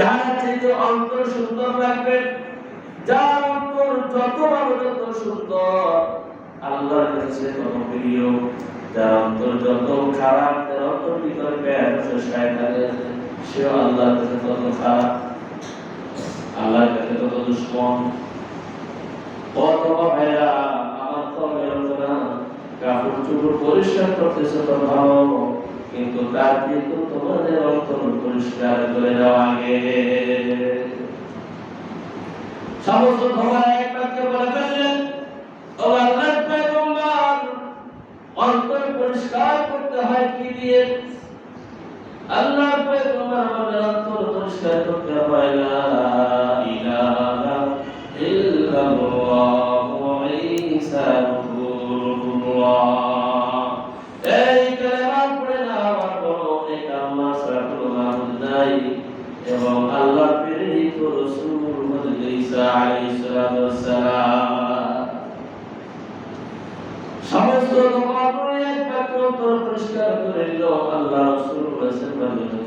চাইতে অন্তর সুন্দর যার অন্তর যত ভালো যত সুন্দর, আল্লাহর কাছে তত প্রিয় যার অন্তর যত খারাপ তার অন্তর সে আল্লাহর কাছে তত খারাপ, আল্লাহর কাছে তত দুশ্মন। কত ভাইরা, আমার তো মেরো না কাপড় চোপড় পরিষ্কার করতেছে তো ভালো কিন্তু তার কিন্তু তোমাদের অন্তর পরিষ্কার করে দেওয়া আগে। সমস্ত ধোয়া এক বাক্যে বলে ফেললেন ও আল্লাহর পয়গম্বর, অন্তর পরিষ্কার করতে হয় কি দিয়ে? আল্লাহর পয়গম্বর আমাদের অন্তর পরিষ্কার করতে হয় লা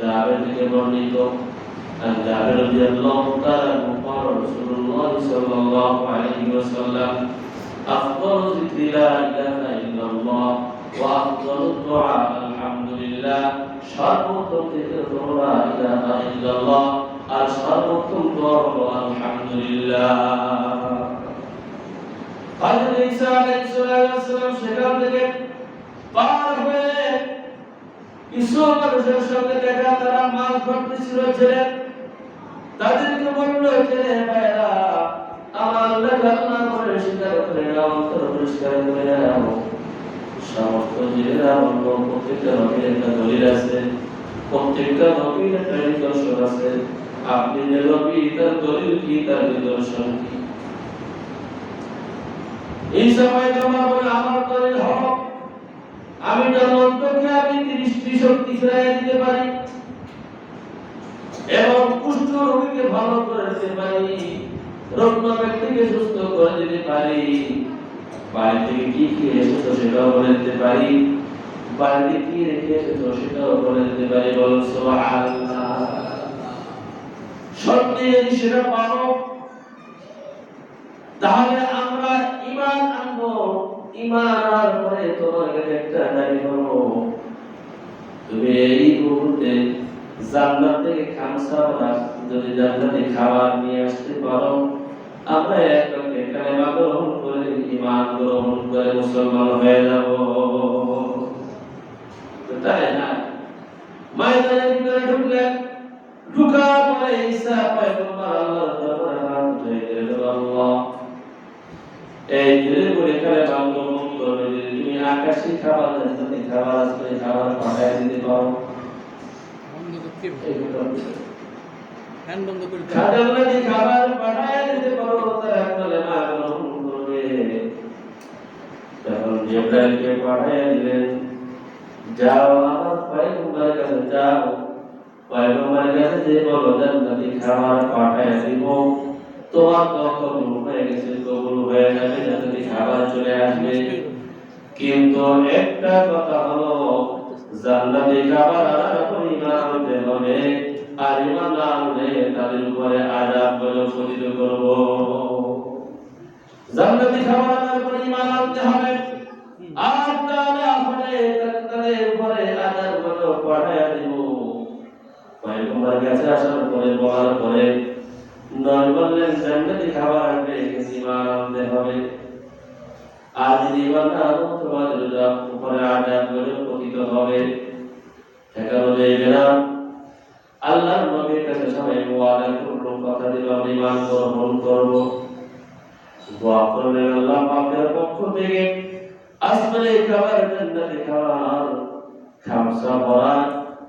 জাবের থেকে বর্ণিত জাবের রাদিয়াল্লাহু তাআলা মুকার রাসূলুল্লাহ সাল্লাল্লাহু আলাইহি ওয়াসাল্লাম আফদালু যিকরি লা ইল্লাল্লাহ ওয়া আফদালু দুআ আলহামদুলিল্লাহ সর্বোত্তম যিকর তোমরা ইলাহা ইল্লাল্লাহ আর সর্বোত্তম দোয়া হলো আলহামদুলিল্লাহ হযরত ঈসা আলাইহিস সালাম সেখান থেকে পার হয়ে কিছু মানুষের সঙ্গে দেখা তারা মাছ ধরতেছিল ছিলেন তাদেরকে বলল, ছেলে ভাইরা আমার লেখা না করে স্বীকার করে নাও পরিষ্কার করে নাও। সমস্ত জেলেরা বলল, প্রত্যেকটা নবীর একটা দলিল আছে, প্রত্যেকটা নবীর একটা নিদর্শন আছে। আপনি যে নবী, তার দলিল কি, তার নিদর্শন কি? এই সময় তোমার বলে, আমার দলিল হক আমি জনন্তকে আমি দৃষ্টি শক্তি ফিরাই দিতে পারি এবং কুষ্ঠ রোগীকে ভালো করে দিতে পারি রোগ ব্যক্তিকে সুস্থ করে দিতে পারি। বাড়ি থেকে কি কি এসেছ সেটাও বলে দিতে পারি। বাড়িতে কি রেখে এসেছ সেটাও বলে দিতে পারি। বল সত্যি যদি সেটা পারো, তাহলে পরে তোমার একটা দাবি তুমি এই মুহূর্তে জান্নাত থেকে খামসা যদি জান্নাতে খাবার নিয়ে আসতে পারো, আমরা করে ইমান গ্রহণ করে মুসলমান হয়ে যাব। তাই না? ময়দানের ভিতরে ঢুকলেন ঢুকার পরে পয়গম্বর আল্লাহ এই করে আকাশি খাবার জান্নাতি খাবার আসলে খাবার পাঠায় দিতে পারো। যদি খাবার পাঠায় দিতে পারো তারা কালেমা গ্রহণ করবে। তখন জিব্রাইলকে পাঠিয়ে দিলেন যাও আমার পয়গম্বর কাছে যাও। পয়গম্বর কাছে যে বলো জান্নাতি খাবার পাঠিয়ে দিব। তোমার তখন হয়ে গেছে কবুল হয়ে যাবে জান্নাতি খাবার চলে আসবে। কিন্তু একটা কথা হলো খাবার আনার ঈমান আনতে হবে, আর ঈমান না আনলে তাদের উপরে পতিত করব। ঈমান আনতে হবে, আর তাহলে তাদের উপরে আযাব বলে পাঠায়া দিব। পয়গম্বর আসার পরে, বলার পরে, নয় বললেন আনতে হবে। আর যদি আনো তোমাদের উপরে আযাব বলে পতিত হবে আল্লাহর নবীর কাছে সবাই করল, কথা দিল, আমি ঈমান গ্রহণ করব। দোয়া করলেন আল্লাহ পাকের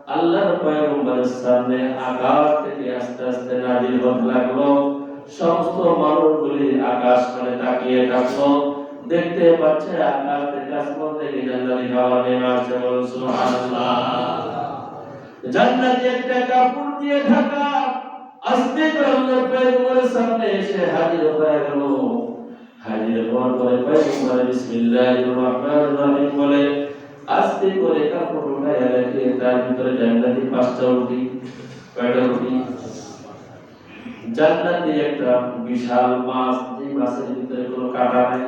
আল্লাহর পয়গম্বরের সামনে আকাশ থেকে আস্তে আস্তে নাজিল লাগল। সমস্ত মানুষগুলি আকাশ মানে তাকিয়ে থাকল। দেখতে পাচ্ছে থেকে আসমান থেকে জান্নাতি খাবার নেমে আসছে, বলুন সুবহানাল্লাহ। জান্নাতি একটা কাপড় দিয়ে ঢাকা আস্তে আল্লাহর পয়গম্বরের সামনে এসে হাজির হয়ে গেল। হাজির হওয়ার পরে পয়গম্বর বিসমিল্লাহির রহমানির রহিম বলে, আস্তে করে কাপড় উঠাইয়া রেখে তার ভিতরে জান্নাতি পাঁচটা রুটি, কয়টা রুটি? জান্নাতি একটা বিশাল মাছ যে মাছের ভিতরে কোনো কাটা নাই।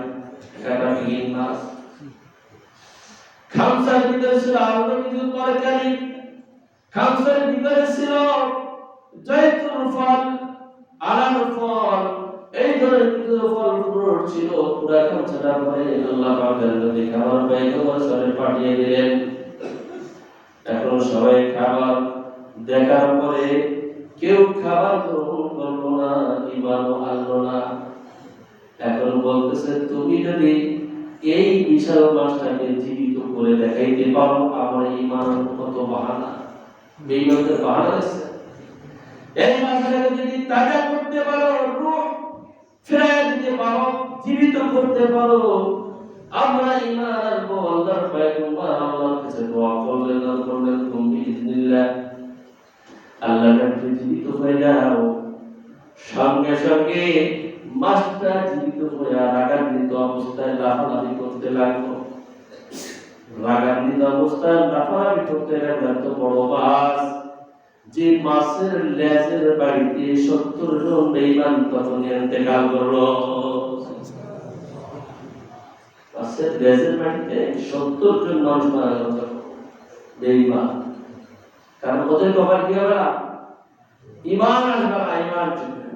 খামসার ভিতরে ছিল আরও কিছু তরকারি খামসার ভিতরে ছিল জয়তুল ফল আনার ফল এই ধরনের কিছু ফল ছিল পুরা খামসাটা পরে আল্লাহ পাকের নবী খাবার পয়গম্বর সরে পাঠিয়ে দিলেন। এখন সবাই খাবার দেখার পরে কেউ খাবার গ্রহণ করল না, ইমানও আনলো না। এখন বলতেছে, তুমি যদি এই বিশাল মাছটাকে জীবিত করে দেখাইতে পারো, আমার ইমান কত বাহানা। বাহানা আছে এই যদি তাজা করতে পারো দিতে পারো, জীবিত করতে পারো, আমরা ইমান আল্লাহর পয়গম্বর কাছে দোয়া করলেন আর করলেন তুমি ইজনিল্লাহ আল্লাহর কাছে জীবিত হয়ে যাও। সঙ্গে সঙ্গে মাছটা জীবিত হয়ে রাগান্বিত অবস্থায় লাফালাফি করতে লাগল। রাগান্বিত অবস্থায় লাফালাফি করতে লাগল এত বড় মাছ যে মাছের লেজের বাড়িতে সত্তর জন বেইমান তখন ইন্তেকাল করল। মাছের লেজের বাড়িতে সত্তর জন মানুষ মারা গেল। বেইমান। কারণ ওদের কপাল কি হবে না? ইমান আসবে না ইমান চলবে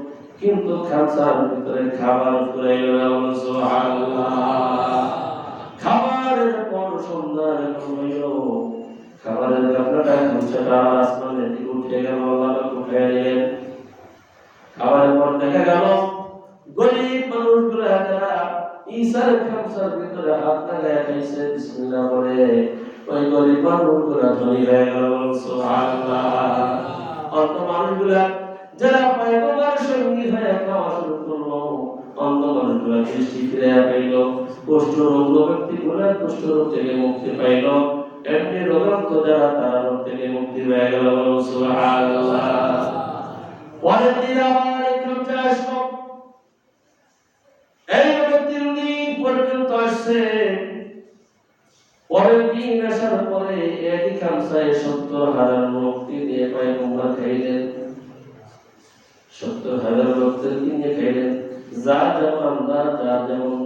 কিন্তু খামসার ভিতরে খাবার ফুরাইল খাবারের পর সন্ধ্যার খাবারের ব্যাপারটা খামসাটা আসমানের উঠে গেল, আল্লাহ উঠে নিলেন খাবারের পর দেখা গেল, গরিব মানুষগুলো যারা ঈশার খামসার ভিতরে হাত লাগায় খাইছে, বিসমিল্লাহ ওই গরিব মানুষগুলো ধনী হয়ে গেল মানুষগুলা যারা পয়গম্বর সঙ্গী হয়ে খাওয়া শুরু মুক্তি মুক্তি পরের দিন আসার পরে একই খামসায় সত্তর হাজার লোককে দিয়ে খাইলেন। সত্তর হাজার লোকদের কিনে খাইলেন যা যেমন আমরা যা যেমন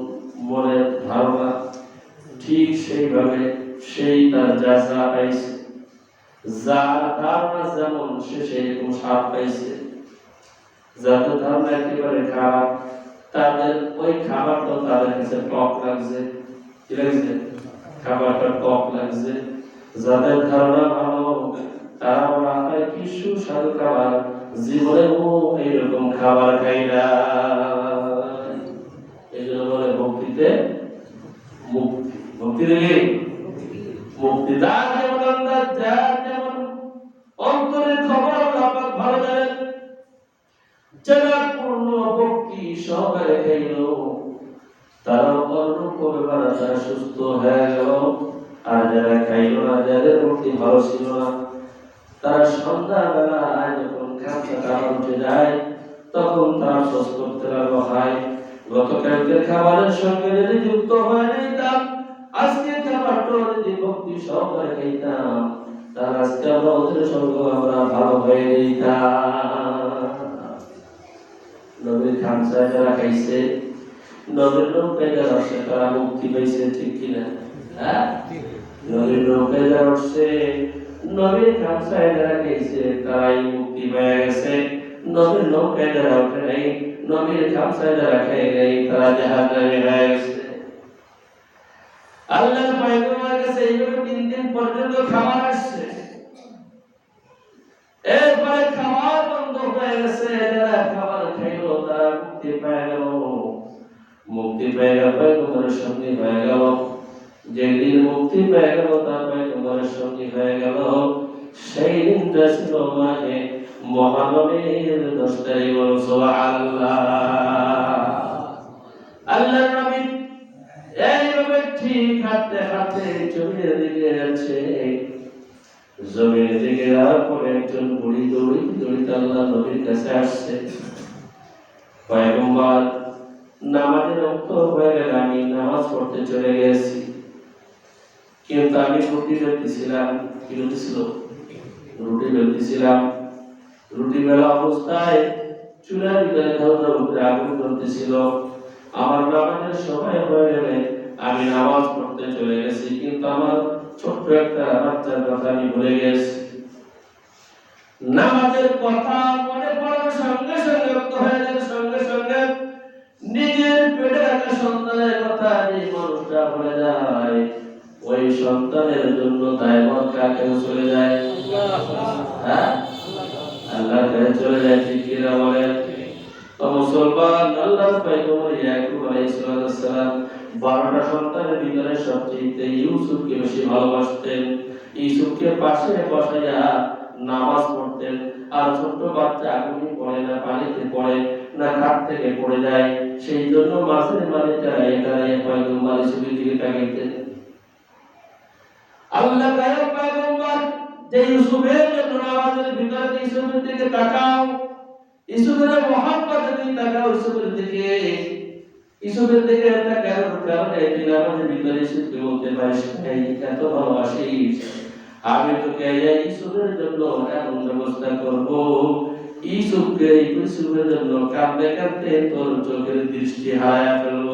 মনের ধারণা ঠিক সেইভাবে সেই তার যা যা পাইছে ধারণা যেমন সে স্বাদ পাইছে যাদের ধারণা একেবারে খারাপ, তাদের ওই খাবারটা তাদের কাছে টক লাগছে। খাবারটা টক লাগছে। যাদের ধারণা ভালো, তারা বলা হয় কি সুস্বাদু খাবার। জীবনে ও এইরকম খাবার খাই এই জন্য বলে ভক্তিতে মুক্তি। ভক্তি দেখি মুক্তি। যার যেমন আন্দাজ, যার যেমন অন্তরের খবর পাক ভালো জানেন। যারা ভক্তি সহকারে খাইল। তারা অন্য করে বেড়া তারা সুস্থ হয়ে গেল আর যারা খাইল না, যাদের ভক্তি ভালো ছিল না, তারা সন্ধ্যাবেলা যখন উঠে যায় তখন তারা শোষ করতে লাগল হয়। গতকালকের খাবারের সঙ্গে যদি যুক্ত হয়ে যেতাম আজকে খাবারটা যদি ভক্তি সহকারে খাইতাম তাহলে আজকে আমরা ওদের সঙ্গে আমরা ভালো হয়ে যেতাম নবীর খামসা যারা খাইছে নবীর লোক যারা সে তারা মুক্তি পাইছে ঠিক কিনা হ্যাঁ? নবীর নৌকায় যারা নবীর খামসায় যারা গেছে তারাই মুক্তি পেয়ে গেছে নবীর নৌকায় যারা উঠে নাই, নবীর খামসায় যারা খেয়ে নেই, তারা জাহান্নামে হয়ে গেছে আল্লাহর পয়গম্বরের কাছে এইভাবে তিন দিন পর্যন্ত খাবার আসছে। এরপরে খাবার বন্ধ হয়ে গেছে, যারা খাবার খাইলো তারা মুক্তি পেয়ে গেল। মুক্তি পেয়ে গেল পয়গম্বরের সঙ্গে হয়ে গেল। যেদিন মুক্তি পেয়ে গেল তার পয়গম্বরের সঙ্গে হয়ে গেল। সেই দিনটা ছিল মাঝে মহানবীর দশ তারিখ বল সুবহানাল্লাহ আল্লাহ নবী এইভাবে ঠিক হাঁটতে হাঁটতে জমির দিকে যাচ্ছে জমির দিকে যাওয়ার পরে একজন বুড়ি দৌড়ি দৌড়িতে আল্লাহ নবীর কাছে আসছে। পয়গম্বর, নামাজের অন্ত হয়ে গেলে, আমি নামাজ পড়তে চলে গেছি। কিন্তু আমি রুটি বেলতেছিলাম, কি রুটি ছিল? রুটি বেলতেছিলাম। রুটি বেলা অবস্থায় চুলার ভিতরে ধরনের উপরে আগুন ধরতেছিল। আমার নামাজের সময় হয়ে গেলে আমি নামাজ পড়তে চলে গেছি, কিন্তু আমার ছোট্ট একটা বাচ্চার কথা আমি ভুলে গেছি। নামাজের কথা মনে পড়ার সঙ্গে সঙ্গে হয়ে যাবে সঙ্গে সঙ্গে নিজের পেটে রাখা সন্তানের কথা যে মানুষটা ভুলে যায়। ওই সন্তানের জন্য দায়বদ্ধ কাকেও চলে যায়? আল্লাহর কাছে চলে যায় ঠিক কিনা তো মুসলমান আল্লাহর পয়গম্বর ইয়াকুব আলাইহিস সালাম 12টা সন্তানের ভিতরে সবচেয়ে ইউসুফকে বেশি ভালোবাসতেন। ইউসুফকে পাশে বসাইয়া নামাজ পড়তেন। আর ছোট্ট বাচ্চা আগুনে পড়ে না, পানিতে পড়ে না ঘাট থেকে পড়ে যায়। সেই জন্য মাছের দিকে তাকাইতেন। আল্লাহ পয়গম্বর যে ইউসুফের জন্য নামাজের ভিতরে ইউসুফের দিকে তাকাও ইসুফের মোহাম্মদ যদি তাকাও ইসুফের দিকে ইসুফের দিকে তাকানোর কারণে তুই আমাদের ভিতরে ইসুফকে বলতে পারিস, এই, এত ভালোবাসিস, আমি তোকে এই ইসুফের জন্য এমন ব্যবস্থা করব। ইসুফকে ইসুফের জন্য কাঁদতে কাঁদতে তোর চোখের দৃষ্টি হারায় ফেলব।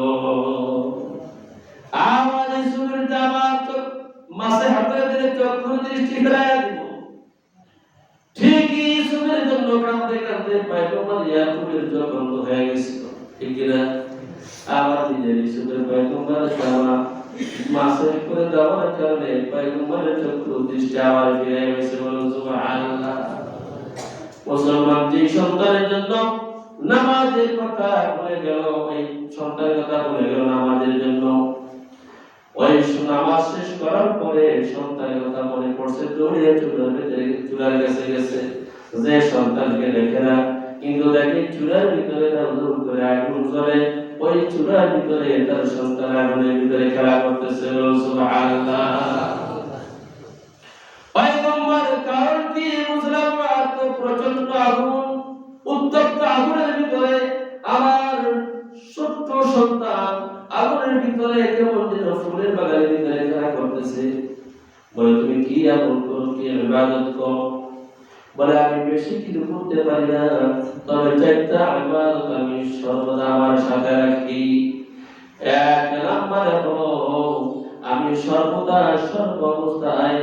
আমার ইসুফের জামা চোখ মাসে হাতে দিলে চোখের দৃষ্টি ফেরায় দিব। ঠিকই ইসুফের জন্য কাঁদতে কাঁদতে পয়গম্বর ইয়াকুবের চোখ বন্ধ হয়ে গেছিল। ঠিক কিনা আবার নিজের ইসুফের পয়গম্বরের জামা মাসে করে দেওয়ার কারণে পয়গম্বরের চক্ষু দৃষ্টি আবার ফিরে গেছে বলুন সুবহানাল্লাহ। মুসলমান যে সন্তানের জন্য নামাজের কথা বলে গেল, ওই সন্তানের কথা বলে গেল নামাজের জন্য। ওই নামাজ শেষ করার পরে সন্তানের কথা মনে পড়ছে, দৌড়িয়ে চুলার ভেতরে, চুলার কাছে গেছে। যে সন্তানকে দেখে না, কিন্তু দেখে চুলার ভিতরে তার করে আগুন ওই চুলার ভিতরে তার সন্তান আগুনের ভিতরে খেলা করতেছে কারণ কি বুঝলাম প্রচণ্ড আগুন। যেন ফুলের বাগানের করতেছে। বলে তুমি কি আমল করো? কি ইবাদত করো? বলে আমি বেশি কিছু করতে পারি না। তবে চারটা ইবাদত আমি সর্বদা আমার সাথে রাখি। এক নম্বরে হলো আমি সর্বদা সর্ব অবস্থায়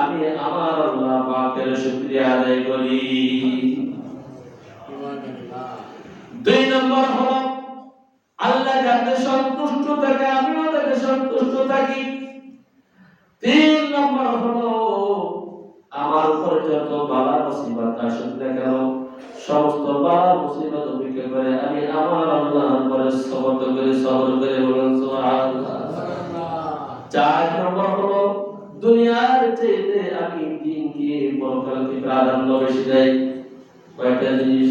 আমি আমার আল্লাহ পাকের শুকরিয়া আদায় করি। দুই নম্বর হলো আল্লাহ যাতে সন্তুষ্ট থাকে তাকে সন্তুষ্ট থাকি তিন নম্বর হলো, আমার উপর যত বালা মুসিবত আসুক না কেন, সমস্ত বালা মুসিবত অপেক্ষা করে আমি আমার আল্লাহর পরে সবর করে সবর করে বলুন, সুবহানাল্লাহ। চার নম্বর হলো, দুনিয়ার চাইতে আমি দিনকে পরকালকে প্রাধান্য বেশি দেই। কয়েকটা জিনিস।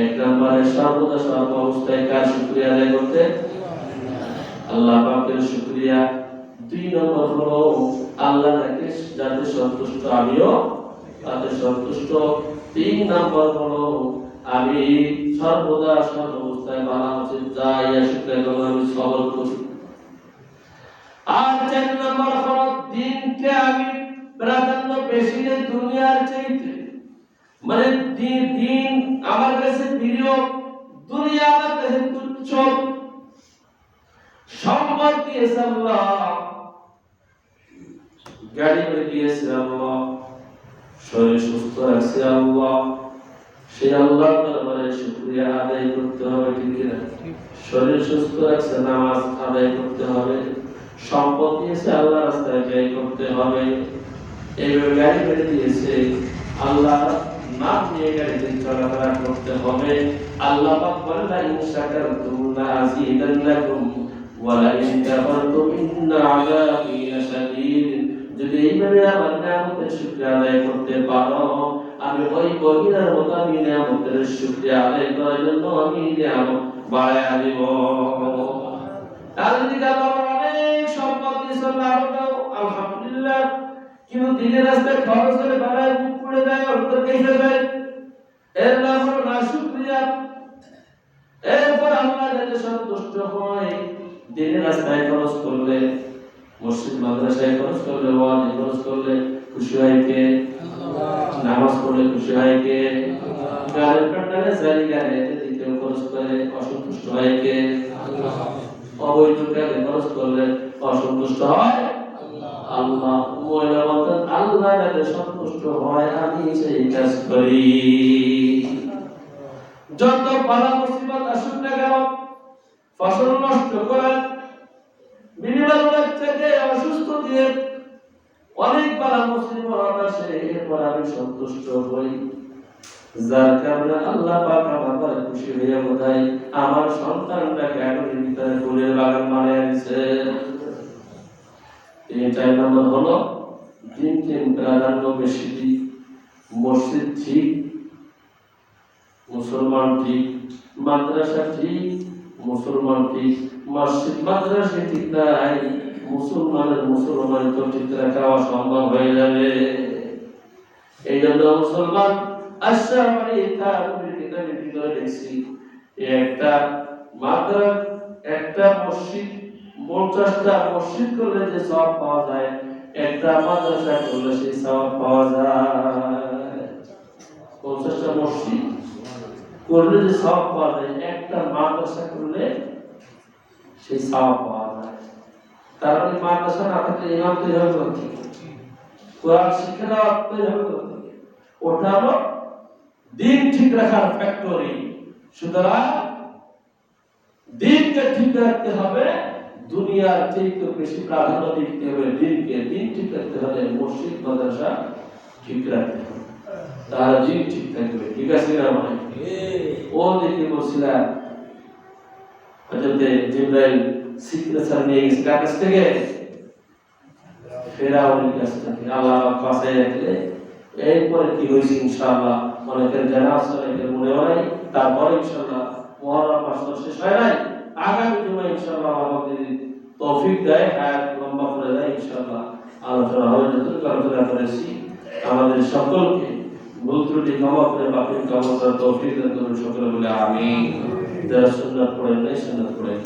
এক নম্বরে সর্বদা সর্ব অবস্থায় কার শুক্রিয়া আদায় করতে। আল্লাহ পাকের শুক্রিয়া। দুই নম্বর হলো, আল্লাহ তাকে যাতে সন্তুষ্ট, আমিও তাতে সন্তুষ্ট। তিন নম্বর হলো, আমি সর্বদা সর্ব অবস্থায় উচিত যাই আসুক না কেন, আমি সবর করি। আর চার নম্বর হলো, দিনকে আমি প্রাধান্য বেশি দুনিয়ার চাইতে। মানে দিন আমার কাছে প্রিয়, দুনিয়া আমার কাছে তুচ্ছ। সম্পদ দিয়েছে আল্লাহ। গাড়ি দিয়েছে আল্লাহ। শরীর সুস্থ রাখছে আল্লাহ। সেই আল্লাহ দরবারে শুকরিয়া আদায় করতে হবে, ঠিক কিনা? শরীর সুস্থ রাখছে নামাজ আদায় করতে হবে। সম্পদ দিয়েছে আল্লাহ রাস্তায় ব্যয় করতে হবে। এইভাবে গাড়ি বেড়ে দিয়েছে আল্লাহ নাম নিয়ে গাড়িতে চলাফেরা করতে হবে। আল্লাহ বলে লা ইন শাকারতুম লা ইন কাফারতুম ইন্না আযাবি লাশাদীদ যদি এইভাবে আমার নিয়ামতের শুকরিয়া আদায় করতে পারো, আমি ওই বহিরার মতো আমি নিয়ামতের শুকরিয়া আদায় করার জন্য আমি নিয়ামত বাড়াইয়া দিব। আর যদি অনেক সম্পদ দিয়েছেন আলহামদুলিল্লাহ। কিন্তু দিনের রাস্তায় খরচ করে বাড়ায় মুখ পড়ে যায় অন্তর কেসে যায়। এর নাম হলো না শুক্রিয়া। এরপর আল্লাহ যাতে সন্তুষ্ট হয় দিনের রাস্তায় খরচ করলে, মসজিদ, মাদ্রাসায় খরচ করলে, ওয়াজে খরচ করলে খুশি হয় কে? নামাজ পড়লে খুশি হয় কে? জারি গানে দ্বিতীয় খরচ করে অসন্তুষ্ট হয় কে? অবৈধ খরচ করলে অসন্তুষ্ট হয়? আল্লাহ। মহিলা বলতেন, আল্লাহ যাতে সন্তুষ্ট হয়, আমি সেই কাজ করি। যত বালা মুসিবত আসুক না কেন ফসল নষ্ট করে বাচ্চাকে অসুস্থ দিয়ে অনেক মুসিবত আসে, এরপর আমি সন্তুষ্ট হই। যার কারণে আল্লাহ পাক আমার খুশি হয়ে বোধহয় আমার সন্তানটাকে আগুনের ভিতরে ফুলের বাগান নম্বর হলো প্রাধান্য বেশি দিই, মসজিদ ঠিক, মুসলমান ঠিক, মাদ্রাসা ঠিক মুসলমান ঠিক মসজিদ, মাদ্রাসা ঠিক নাই, মুসলমানের মুসলমান তো ঠিক রাখা অসম্ভব হয়ে যাবে। এই জন্য মুসলমান আশরাফ আলী থারুরের কিতাবে ভিতরে দেখছি একটা মাদ্রাস, একটা মসজিদ পঞ্চাশটা মসজিদ করলে যে সব পাওয়া যায়, একটা মাদ্রাসা করলে সেই সব পাওয়া যায়। পঞ্চাশটা মসজিদ করলে যে সব পাওয়া যায়, একটা মাদ্রাসা করলে সেই সব পাওয়া যায়। তার মানে মাদ্রাসা না থাকলে ইমাম তৈরি হবে কোথা? কোরআন শিক্ষা দেওয়া তৈরি হবে? ওটা হলো দিন ঠিক রাখার ফ্যাক্টরি সুতরাং দিনকে ঠিক রাখতে হবে, দুনিয়ার বেশি প্রাধান্য দিতে হবে দিনকে, দিন ঠিক রাখতে হলে মসজিদ, মাদ্রাসা ঠিক রাখতে হবে। তাহলে দিন ঠিক থাকবে। ঠিক আছে না ভাই ও দেখে বলছিলাম হজরতে জিব্রাইল নিয়ে থেকে? কাছ থেকে। আল্লাহ রাখলে, এরপরে কি হয়েছে ইনশাআল্লাহ? অনেকের জানা আছে, অনেকের মনে হয়, তারপরে ইনশাআল্লাহ মাস তো শেষ হয় নাই। আগামী জুমায় ইনশাআল্লাহ আমাদের তৌফিক দেয়, হায়াত লম্বা করে দেয়, ইনশাআল্লাহ আলোচনা হবে। যতটুকু আলোচনা করেছি, আমাদের সকলকে ভুল ত্রুটি, ক্ষমা করে বাকি কামনা তৌফিক দান করুন সকলে বলে আমি যারা সুন্নাত পড়েন নাই, সুন্নাত পড়েন